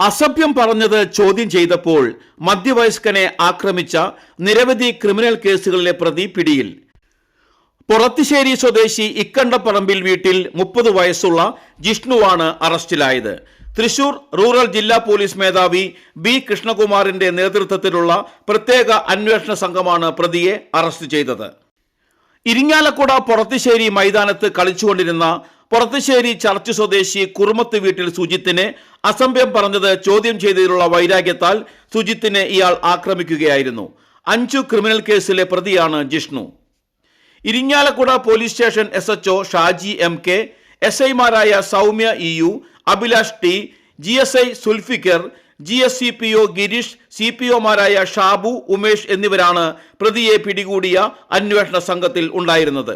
അസഭ്യം പറഞ്ഞത് ചോദ്യം ചെയ്തപ്പോൾ മധ്യവയസ്കനെ ആക്രമിച്ച നിരവധി ക്രിമിനൽ കേസുകളിലെ പ്രതി പിടിയിൽ. പുറത്തിശ്ശേരി സ്വദേശി ഇക്കണ്ടപ്പറമ്പിൽ വീട്ടിൽ മുപ്പത് വയസ്സുള്ള ജിഷ്ണുവാണ് അറസ്റ്റിലായത്. തൃശൂർ റൂറൽ ജില്ലാ പോലീസ് മേധാവി ബി കൃഷ്ണകുമാറിന്റെ നേതൃത്വത്തിലുള്ള പ്രത്യേക അന്വേഷണ സംഘമാണ് പ്രതിയെ അറസ്റ്റ് ചെയ്തത്. ഇരിങ്ങാലക്കുട പുറത്തിശ്ശേരി മൈതാനത്ത് കളിച്ചുകൊണ്ടിരുന്ന പൊറത്തിശ്ശേരി ചർച്ച് സ്വദേശി കുറുമത്ത് വീട്ടിൽ സുജിത്തിനെ അസംഭ്യം പറഞ്ഞത് ചോദ്യം ചെയ്തതിലുള്ള വൈരാഗ്യത്താൽ സുജിത്തിനെ ഇയാൾ ആക്രമിക്കുകയായിരുന്നു. അഞ്ചു ക്രിമിനൽ കേസിലെ പ്രതിയാണ് Jishnu. Irinjalakuda police station S H Shaji M K S ഐമാരായ Soumya E U Abhilash T G S I Sulfikar G S C P O Girish C P ഒമാരായ Shabu Umesh എന്നിവരാണ് പ്രതിയെ പിടികൂടിയ അന്വേഷണ സംഘത്തിൽ ഉണ്ടായിരുന്നത്.